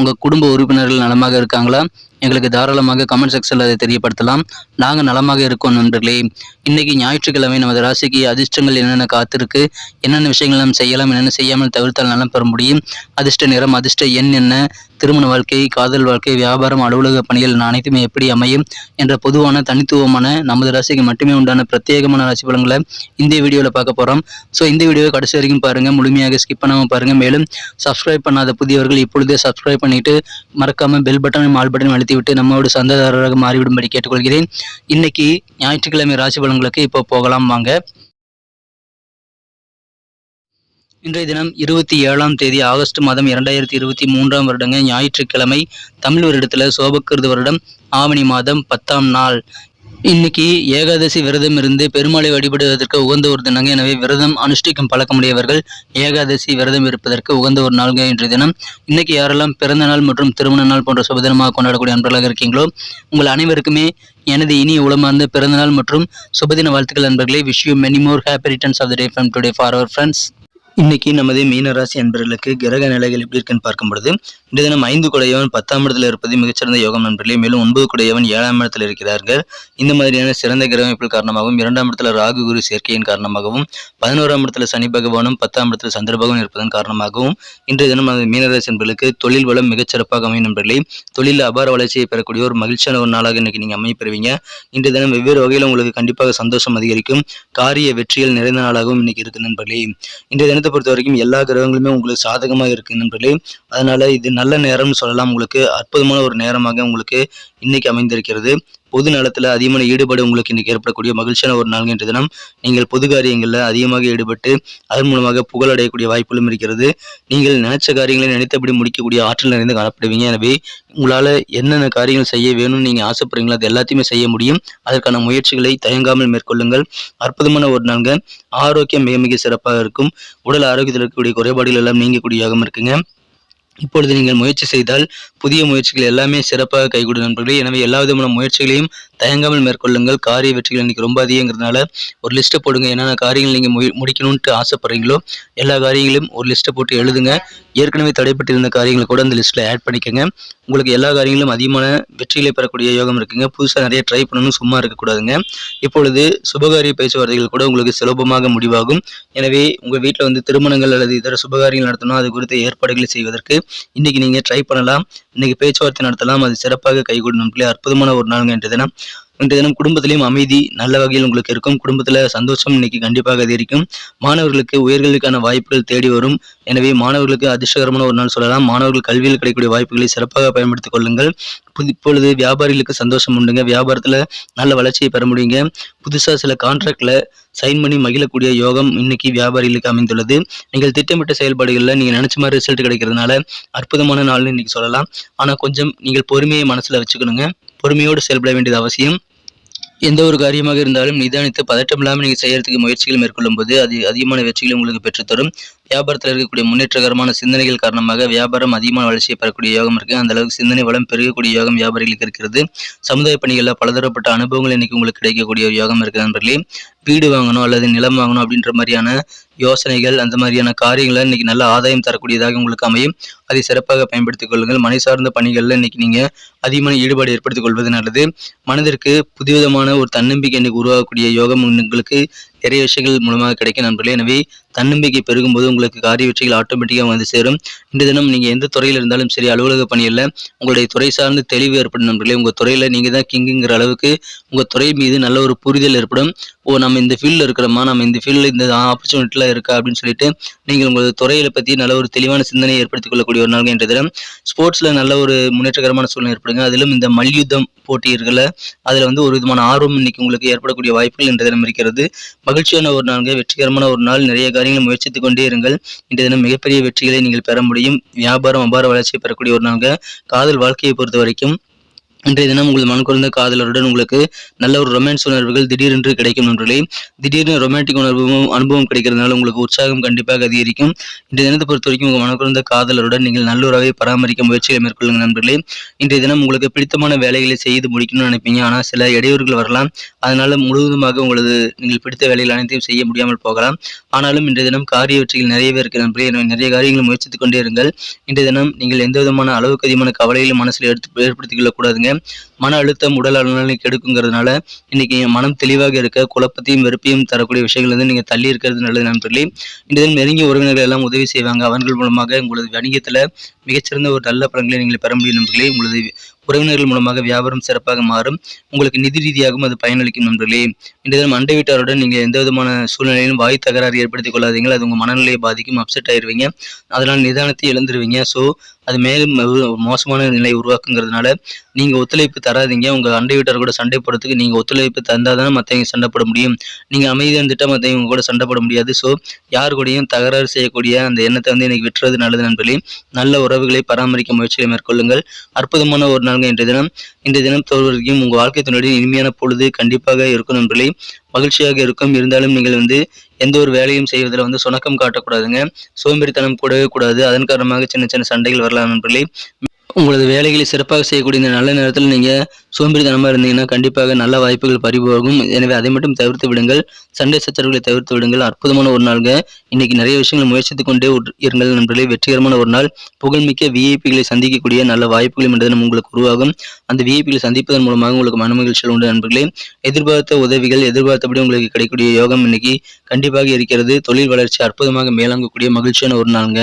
உங்க குடும்ப உறுப்பினர்கள் நலமாக இருக்காங்களா? எங்களுக்கு தாராளமாக கமெண்ட் செக்ஷனில் அதை தெரியப்படுத்தலாம். நாங்கள் நலமாக இருக்கோம் நண்பர்களே. இன்னைக்கு ஞாயிற்றுக்கிழமை நமது ராசிக்கு அதிர்ஷ்டங்கள் என்னென்ன காத்திருக்கு? என்னென்ன விஷயங்கள் நாம் செய்யலாம்? என்னென்ன செய்யாமல் தவிர்த்தால் நலம் பெற முடியும்? அதிர்ஷ்ட நிறம் அதிர்ஷ்ட எண் என்ன? திருமண வாழ்க்கை காதல் வாழ்க்கை வியாபாரம் அலுவலக பணிகள் அனைத்துமே எப்படி அமையும்? என்ற பொதுவான தனித்துவமான நமது ராசிக்கு மட்டுமே உண்டான பிரத்யேகமான ராசி பலன்களை இந்த வீடியோவில் பார்க்க போகிறோம் ஸோ இந்த வீடியோவை கடைசி வரைக்கும் பாருங்கள் முழுமையாக ஸ்கிப் பண்ணாமல் பாருங்கள் மேலும் சப்ஸ்கிரைப் பண்ணாத புதியவர்கள் இப்பொழுதே சப்ஸ்கிரைப் பண்ணிட்டு மறக்காமல் பெல் பட்டனும் ஆல் பட்டனும் அழுத்திவிட்டு நம்மளோட சந்ததாரராக மாறிவிடும்படி கேட்டுக்கொள்கிறேன். இன்னைக்கு ஞாயிற்றுக்கிழமை ராசி பலன்களுக்கு இப்போ போகலாம் வாங்க. இன்றைய தினம் இருபத்தி ஏழாம் தேதி ஆகஸ்ட் மாதம் இரண்டாயிரத்தி இருபத்தி மூன்றாம் வருடங்க ஞாயிற்றுக்கிழமை தமிழ் வருடத்தில் சோபக்கிருது வருடம் ஆவணி மாதம் பத்தாம் நாள். இன்னைக்கு ஏகாதசி விரதம் இருந்து பெருமாளை வழிபடுவதற்கு உகந்த ஒரு தினங்க. எனவே விரதம் அனுஷ்டிக்கும் பழக்கமுடையவர்கள் ஏகாதசி விரதம் இருப்பதற்கு உகந்த ஒரு நாள்ங்க இன்றைய தினம். இன்னைக்கு யாரெல்லாம் பிறந்த நாள் மற்றும் திருமண நாள் போன்ற சுபதினமாக கொண்டாடக்கூடிய அன்பர்களாக இருக்கீங்களோ உங்கள் அனைவருக்குமே எனது இனிய உளமார்ந்த பிறந்தநாள் மற்றும் சுபதின வாழ்த்துக்கள் நண்பர்களே wish you many more happy returns of the day from today for our friends இன்னைக்கு நமது மீனராசி அன்பர்களுக்கு கிரக நிலைகள் எப்படி இருக்குன்னு பார்க்கும் பொழுது இந்த தினம் ஐந்து குடையவன் பத்தாம் இடத்துல இருப்பது மிகச்சிறந்த யோகம் நண்பர்களே. மேலும் ஒன்பது குடையவன் ஏழாம் இடத்துல இருக்கிறார்கள். இந்த மாதிரியான சிறந்த கிரக அமைப்புகள் காரணமாகவும் இரண்டாம் இடத்துல ராகு குரு சேர்க்கையின் காரணமாகவும் பதினோராம் இடத்துல சனி பகவானும் பத்தாம் இடத்துல சந்திர பகவான் இருப்பதன் காரணமாகவும் இன்றைய தினம் நமது மீனராசி அன்பர்களுக்கு தொழில் வளம் மிகச்சிறப்பாக அமையும் நண்பர்களே. தொழில் அபார வளர்ச்சியை பெறக்கூடிய ஒரு மகிழ்ச்சியான ஒரு நாளாக இன்னைக்கு நீங்க அமைப்பெறுவீங்க இன்றைய தினம் வெவ்வேறு வகையில் உங்களுக்கு கண்டிப்பாக சந்தோஷம் அதிகரிக்கும். காரிய வெற்றிகள் நிறைந்த நாளாகவும் இன்னைக்கு இருக்கு நண்பர்களே. இன்றைய தினத்தை பொறுத்த வரைக்கும் எல்லா கிரகங்களுமே உங்களுக்கு சாதகமாக இருக்கு நண்பர்களே. அதனால இது நல்ல நேரம்னு சொல்லலாம் உங்களுக்கு. அற்புதமான ஒரு நேரமாக உங்களுக்கு இன்னைக்கு அமைந்திருக்கிறது. பொது நலத்தில் அதிகமான ஈடுபாடு உங்களுக்கு இன்றைக்கி ஏற்படக்கூடிய மகிழ்ச்சியான ஒரு நாள் என்ற தினம் நீங்கள் பொது காரியங்களில் அதிகமாக ஈடுபட்டு அதன் மூலமாக புகழடையக்கூடிய வாய்ப்புகளும் இருக்கிறது. நீங்கள் நினைச்ச காரியங்களை நினைத்தபடி முடிக்கக்கூடிய ஆற்றல் நிறைந்து காணப்படுவீங்க. எனவே உங்களால் என்னென்ன காரியங்கள் செய்ய வேணும்னு நீங்கள் ஆசைப்படுறீங்களோ அது எல்லாத்தையுமே செய்ய முடியும். அதற்கான முயற்சிகளை தயங்காமல் மேற்கொள்ளுங்கள். அற்புதமான ஒரு நாள்கள் ஆரோக்கியம் மிக மிக சிறப்பாக இருக்கும். உடல் ஆரோக்கியத்தில் இருக்கக்கூடிய குறைபாடுகள் எல்லாம் நீங்கக்கூடிய இருக்குங்க. இப்பொழுது நீங்கள் முயற்சி செய்தால் புதிய முயற்சிகள் எல்லாமே சிறப்பாக கைகூடும் நண்பர்களே. எனவே எல்லா விதமான முயற்சிகளையும் தயங்காமல் மேற்கொள்ளுங்கள். காரிய வெற்றிகள் இன்னைக்கு ரொம்ப அதிகங்கிறதுனால ஒரு லிஸ்ட்டை போடுங்க. என்னென்ன காரியங்கள் நீங்கள் முடிக்கணும்ட்டு ஆசைப்படுறீங்களோ எல்லா காரியங்களையும் ஒரு லிஸ்ட்டை போட்டு எழுதுங்க. ஏற்கனவே தடைப்பட்டிருந்த காரியங்களை கூட அந்த லிஸ்ட்டில் ஆட் பண்ணிக்கோங்க. உங்களுக்கு எல்லா காரியங்களும் அதிகமான வெற்றிகளை பெறக்கூடிய யோகம் இருக்குங்க. புதுசாக நிறைய ட்ரை பண்ணணும் சும்மா இருக்கக்கூடாதுங்க. இப்பொழுது சுபகாரிய பேச்சுவார்த்தைகள் கூட உங்களுக்கு சுலபமாக முடிவாகும். எனவே உங்கள் வீட்டில் வந்து திருமணங்கள் அல்லது இதர சுபகாரியங்கள் நடத்தணும் அது குறித்த ஏற்பாடுகளை செய்வதற்கு இன்னைக்கு நீங்கள் ட்ரை பண்ணலாம். இன்னைக்கு பேச்சுவார்த்தை நடத்தலாம். அது சிறப்பாக கைகூடும் நண்பர்களே அற்புதமான ஒரு நாளுங்க இன்றைய தினம். இன்றைய தினம் குடும்பத்திலையும் அமைதி நல்ல வகையில் உங்களுக்கு இருக்கும். குடும்பத்தில் சந்தோஷம் இன்னைக்கு கண்டிப்பாக அதிகரிக்கும். மாணவர்களுக்கு உயர்கல்விக்கான வாய்ப்புகள் தேடி வரும். எனவே மாணவர்களுக்கு அதிர்ஷ்டகரமான ஒரு நாள் சொல்லலாம். மாணவர்கள் கல்வியில் கிடைக்கக்கூடிய வாய்ப்புகளை சிறப்பாக பயன்படுத்திக் கொள்ளுங்கள். இப்பொழுது வியாபாரிகளுக்கு சந்தோஷம் உண்டுங்க. வியாபாரத்தில் நல்ல வளர்ச்சியை பெற முடியுங்க. புதுசாக சில கான்ட்ராக்டில் சைன் பண்ணி மகிழக்கூடிய யோகம் இன்னைக்கு வியாபாரிகளுக்கு அமைந்துள்ளது. நீங்கள் திட்டமிட்ட செயல்பாடுகளில் நீங்கள் நினச்ச மாதிரி ரிசல்ட் கிடைக்கிறதுனால அற்புதமான நாள்னு இன்னைக்கு சொல்லலாம். ஆனால் கொஞ்சம் நீங்கள் பொறுமையை மனசில் வச்சுக்கணுங்க. பொறுமையோடு செயல்பட வேண்டியது அவசியம். எந்த ஒரு காரியமாக இருந்தாலும் நிதானித்து பதட்டமில்லாமல் நீங்கள் செய்யறதுக்கு முயற்சிகள் மேற்கொள்ளும் போது அது அதிகமான வெற்றிகளை உங்களுக்கு பெற்றுத்தரும். வியாபாரத்தில் இருக்கக்கூடிய முன்னேற்றகரமான சிந்தனைகள் காரணமாக வியாபாரம் அதிகமான வளர்ச்சியை பெறக்கூடிய யோகம் இருக்கு. அந்த அளவுக்கு சிந்தனை வளம் பெருகக்கூடிய யோகம் வியாபாரிகளுக்கு இருக்கிறது. சமுதாய பணிகளில் பலதரப்பட்ட அனுபவங்கள் இன்னைக்கு உங்களுக்கு கிடைக்கக்கூடிய ஒரு யோகம் இருக்கு நண்பர்களே. வீடு வாங்கணும் அல்லது நிலம் வாங்கணும் அப்படின்ற மாதிரியான யோசனைகள் அந்த மாதிரியான காரியங்களை இன்னைக்கு நல்ல ஆதாயம் தரக்கூடியதாக உங்களுக்கு அமையும். அதை சிறப்பாக பயன்படுத்திக் கொள்ளுங்கள். மனை சார்ந்த பணிகளில் இன்னைக்கு நீங்க அதிகமான ஈடுபாடு ஏற்படுத்திக் கொள்வது நல்லது. மனதிற்கு புதுவிதமான ஒரு தன்னம்பிக்கை இன்னைக்கு உருவாகக்கூடிய யோகம் உங்களுக்கு நிறைய விஷயங்கள் மூலமாக கிடைக்கும் நண்பர்களே. எனவே தன்னம்பிக்கை பெருகும் போது உங்களுக்கு காரிய வெற்றிகள் ஆட்டோமேட்டிக்காக வந்து சேரும். இந்த தினம் நீங்கள் எந்த துறையில் இருந்தாலும் சரி அலுவலக பணியில் உங்களுடைய துறை சார்ந்து தெளிவு ஏற்படும் நண்பர்களே. உங்கள் துறையில் நீங்கள் தான் கிங்குங்கிற அளவுக்கு உங்கள் துறை மீது நல்ல ஒரு புரிதல் ஏற்படும். ஓ நம்ம இந்த ஃபீல்டில் இருக்கிறோமா? நம்ம இந்த ஃபீல்டில் இந்த ஆப்பர்ச்சுனிட்டிலாம் இருக்கா? அப்படின்னு சொல்லிட்டு நீங்கள் உங்களது துறையில பற்றி நல்ல ஒரு தெளிவான சிந்தனையை ஏற்படுத்திக் கொள்ளக்கூடிய ஒரு நாள் என்ற தினம். ஸ்போர்ட்ஸில் நல்ல ஒரு முன்னேற்றகரமான சூழ்நிலை ஏற்படுங்க. அதிலும் இந்த மல்யுத்தம் போட்டிகளில் அதில் வந்து ஒரு விதமான ஆர்வம் இன்னைக்கு உங்களுக்கு ஏற்படக்கூடிய வாய்ப்புகள் இன்றைய தினம் இருக்கிறது. மகிழ்ச்சியான ஒரு நாள்ங்க வெற்றிகரமான ஒரு நாள் நிறைய காரியங்களை முயற்சித்துக் கொண்டே இருங்கள். இன்றைய தினம் மிகப்பெரிய வெற்றிகளை நீங்கள் பெற முடியும். வியாபாரம் அபார வளர்ச்சியை பெறக்கூடிய ஒரு நாள்ங்க காதல் வாழ்க்கையை பொறுத்த வரைக்கும் இன்றைய தினம் உங்கள் மன குறைந்த காதலருடன் உங்களுக்கு நல்ல ஒரு ரொமான்ஸ் உணர்வுகள் திடீரென்று கிடைக்கும் நண்பர்களே. திடீர்னு ரொமான்டிக் உணர்வும் அனுபவம் கிடைக்கிறதுனால உங்களுக்கு உற்சாகம் கண்டிப்பாக அதிகரிக்கும். இன்றைய தினத்தை பொறுத்த வரைக்கும் உங்கள் மனம் குறைந்த காதலருடன் நீங்கள் நல்லுறவை பராமரிக்க முயற்சிகளை மேற்கொள்ளுங்க நண்பர்களே. இன்றைய தினம் உங்களுக்கு பிடித்தமான வேலைகளை செய்து முடிக்கணும்னு நினைப்பீங்க. ஆனால் சில இடையூறுகள் வரலாம். அதனால முழுவதுமாக உங்களது நீங்கள் பிடித்த வேலைகள் அனைத்தையும் செய்ய முடியாமல் போகலாம். ஆனாலும் இன்றைய தினம் காரிய வெற்றிகள் நிறையவே இருக்கு நண்பர்களே. எனவே நிறைய காரியங்களை முயற்சித்துக் கொண்டே இருங்கள். இன்றைய தினம் நீங்கள் எந்த விதமான அளவுக்கு அதிகமான கவலைகளை மனசில் எடுத்து ஏற்படுத்திக் கொள்ளக்கூடாதுங்க. மன அழுத்தம் உடல் நலனை கெடுக்குங்கிறதுனால இன்னைக்கு மனம் தெளிவாக இருக்க குழப்பத்தையும் வெறுப்பையும் தரக்கூடிய விஷயங்கள் வந்து நீங்க தள்ளி இருக்கிறது நல்லது நண்பர்களே இந்த நெருங்கிய உறவினர்கள் எல்லாம் உதவி செய்வாங்க. அவர்கள் மூலமாக உங்களது வணிகத்துல மிகச்சிறந்த ஒரு நல்ல பலன்களை நீங்கள் பெற முடியும் நண்பர்களே உங்களது உறவினர்கள் மூலமாக வியாபாரம் சிறப்பாக மாறும். உங்களுக்கு நிதி ரீதியாகவும் அது பயனளிக்கும் நண்பர்களே. இந்த தினம் அண்டை வீட்டாருடன் நீங்க எந்த விதமான சூழ்நிலையிலும் வாய் தகராறு ஏற்படுத்திக் கொள்ளாதீங்க அது உங்கள் மனநிலையை பாதிக்கும் அப்செட் ஆயிருவீங்க. அதனால் நிதானத்தை இழந்துருவீங்க. ஸோ அது மேலும் மோசமான நிலை உருவாக்குங்கிறதுனால நீங்க ஒத்துழைப்பு தராதீங்க. உங்க அண்டை வீட்டார் கூட சண்டை போடுறதுக்கு நீங்க ஒத்துழைப்பு தந்தால் தானே மற்றவங்க சண்டை போட முடியும். நீங்க அமைதியாக இருந்துட்டா மற்றவங்க கூட சண்டை போட முடியாது. ஸோ யார் கூடயும் தகராறு செய்யக்கூடிய அந்த எண்ணத்தை வந்து எனக்கு விட்டுறது நல்லது நண்பர்களே. நல்ல உறவுகளை பராமரிக்க முயற்சிகளை மேற்கொள்ளுங்கள். அற்புதமான ஒரு நாள் நாள்ங்க இன்றைய தினம் இன்றைய தினம் தோல்வரைக்கும் உங்கள் வாழ்க்கை துணையுடன் இனிமையான பொழுது கண்டிப்பாக இருக்கும் நண்பர்களே மகிழ்ச்சியாக இருக்கும். இருந்தாலும் நீங்கள் வந்து எந்த ஒரு வேலையும் செய்வதில் வந்து சுணக்கம் காட்டக்கூடாதுங்க. சோம்பேறித்தனம் கூடவே கூடாது. அதன் காரணமாக சின்ன சின்ன சண்டைகள் வரலாம் நண்பர்களே உங்களது வேலைகளை சிறப்பாக செய்யக்கூடிய இந்த நல்ல நேரத்தில் நீங்கள் சோம்பேறித்தனமாக இருந்தீங்கன்னா கண்டிப்பாக நல்ல வாய்ப்புகள் பறிபோகும். எனவே அதை மட்டும் தவிர்த்து விடுங்கள். சண்டை சச்சரவுகளை தவிர்த்து விடுங்கள். அற்புதமான ஒரு நாள்ங்க. இன்னைக்கு நிறைய விஷயங்கள் முயற்சித்து கொண்டே இருங்கள். நண்பர்களே வெற்றிகரமான ஒரு நாள். புகழ்மிக்க விஐபிகளை சந்திக்கக்கூடிய நல்ல வாய்ப்புகளும் என்றது உங்களுக்கு உருவாகும். அந்த விஐபிகளை சந்திப்பதன் மூலமாக உங்களுக்கு மன உண்டு நண்பர்களே. எதிர்பார்த்த உதவிகள் எதிர்பார்த்தபடி உங்களுக்கு கிடைக்கக்கூடிய யோகம் இன்னைக்கு கண்டிப்பாக இருக்கிறது. தொழில் வளர்ச்சி அற்புதமாக மேலாங்கக்கூடிய மகிழ்ச்சியான ஒரு நாளுங்க.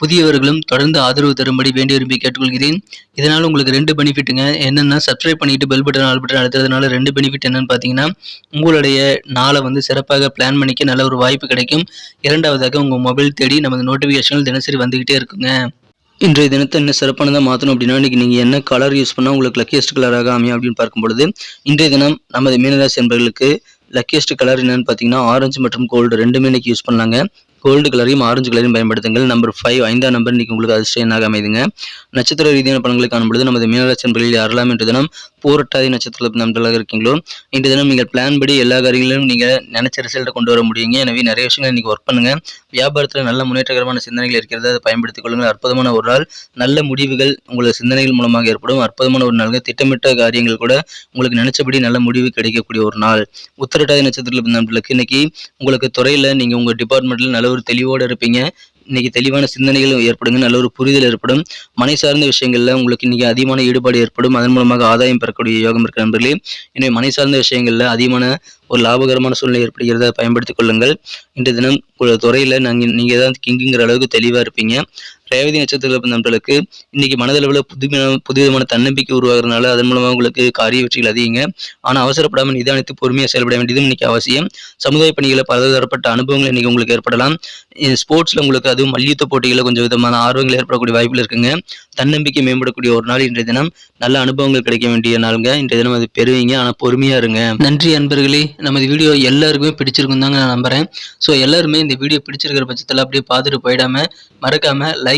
புதியவர்களும் தொடர்ந்து ஆதரவு தரும்படி வேண்டி விரும்பி கேட்டுக்கொள்கிறேன். இதனால் உங்களுக்கு ரெண்டு பெனிஃபிட்டுங்க. என்னென்னா சப்ஸ்கிரைப் பண்ணிட்டு பெல் பட்டன் ஆல் பட்டன் அழுத்துறதுனால ரெண்டு பெனிஃபிட் என்னன்னு பார்த்தீங்கன்னா உங்களுடைய நாளை வந்து சிறப்பாக பிளான் பண்ணிக்க நல்ல ஒரு வாய்ப்பு கிடைக்கும். இரண்டாவதாக உங்கள் மொபைல் தேடி நமது நோட்டிஃபிகேஷன்கள் தினசரி வந்துக்கிட்டே இருக்குங்க. இன்றைய தினத்தை என்ன சிறப்பானதாக மாற்றணும் அப்படின்னா இன்றைக்கி நீங்கள் என்ன கலர் யூஸ் பண்ணால் உங்களுக்கு லக்கியஸ்ட் கலராக அமையும் அப்படின்னு பார்க்கும்பொழுது இன்றைய தினம் நமது மீனராசி என்பர்களுக்கு லக்கியஸ்ட் கலர் என்னன்னு பார்த்தீங்கன்னா ஆரஞ்சு மற்றும் கோல்டு ரெண்டுமே இன்னைக்கு யூஸ் பண்ணலாங்க. கோல்டு கலரையும் ஆரஞ்சு கலரையும் பயன்படுத்துங்கள். நம்பர் ஃபைவ் ஐந்தாம் நம்பர் இன்றைக்கி உங்களுக்கு அதிர்ஷ்ட எண்ணாக அமைதுங்க. நட்சத்திர ரீதியான பலன்களை காணும்பொழுது நமது மீனராசி என்பர்களில் யாரெல்லாம் இன்று தினம் பூரட்டாதி நட்சத்திர நண்பர்களாக இருக்கீங்களோ இன்று தினம் நீங்கள் பிளான் படி எல்லா காரியங்களிலும் நீங்கள் நினைச்ச ரிசல்ட்டை கொண்டு வர முடியுங்க. எனவே நிறைய விஷயங்கள் இன்றைக்கி ஒர்க் பண்ணுங்க. வியாபாரத்தில் நல்ல முன்னேற்றகரமான சிந்தனைகள் இருக்கிறது. அதை பயன்படுத்திக் கொள்ளுங்கள். அற்புதமான ஒரு நாள். நல்ல முடிவுகள் உங்களது சிந்தனைகள் மூலமாக ஏற்படும். அற்புதமான ஒரு நாள்கள் திட்டமிட்ட காரியங்கள் கூட உங்களுக்கு நினைச்சபடி நல்ல முடிவு கிடைக்கக்கூடிய ஒரு நாள். உத்திரட்டாதி நட்சத்திரத்தில் நண்பர்களுக்கு இன்னைக்கு உங்களுக்கு துறையில் நீங்கள் உங்கள் டிபார்ட்மெண்ட்டில் நல்ல ஒரு தெளிவோடு இருப்பீங்க. இன்னைக்கு தெளிவான சிந்தனைகள் ஏற்படுங்க நல்ல ஒரு புரிதல் ஏற்படும். மனை சார்ந்த விஷயங்களில் உங்களுக்கு இன்னைக்கு அதிகமான ஈடுபாடு ஏற்படும். அதன் மூலமாக ஆதாயம் பெறக்கூடிய யோகம் இருக்கிற நண்பர்களே. எனவே மனை சார்ந்த விஷயங்களில் அதிகமான ஒரு லாபகரமான சூழ்நிலை ஏற்படுகிறத பயன்படுத்திக் கொள்ளுங்கள். இன்றைய தினம் உங்களோட துறையில் நாங்கள் நீங்க தான் கிங்குங்கிற அளவுக்கு தெளிவாக இருப்பீங்க. ரேவதி நட்சத்திர நண்பர்களுக்கு இன்னைக்கு மனதளவில் புதுமையான புதுவிதமான தன்னம்பிக்கை உருவாகிறதுனால அதன் மூலமாக உங்களுக்கு காரிய வெற்றிகள் அதிகங்க. ஆனால் அவசரப்படாமல் நிதானித்து பொறுமையாக செயல்பட வேண்டியதும் இன்னைக்கு அவசியம். சமுதாய பணிகளை பலதரப்பட்ட அனுபவங்கள் இன்னைக்கு உங்களுக்கு ஏற்படலாம். ஸ்போர்ட்ஸ்ல உங்களுக்கு அதுவும் மல்யுத்த போட்டிகளில் கொஞ்சம் விதமான ஆர்வங்கள் ஏற்படக்கூடிய வாய்ப்புகள் இருக்குங்க. தன்னம்பிக்கை மேம்படக்கூடிய ஒரு நாள் இன்றைய தினம். நல்ல அனுபவங்கள் கிடைக்க வேண்டிய நாளுங்க. இன்றைய தினம் அது பெறுவீங்க. ஆனால் பொறுமையாக இருங்க. நன்றி அன்பர்களே. நமது வீடியோ எல்லாருக்குமே பிடிச்சிருக்கும் தாங்க நான் நம்புறேன். ஸோ எல்லாருமே இந்த வீடியோ பிடிச்சிருக்கிற பட்சத்தில் அப்படியே பார்த்துட்டு போயிடாம மறக்காமல் லைக்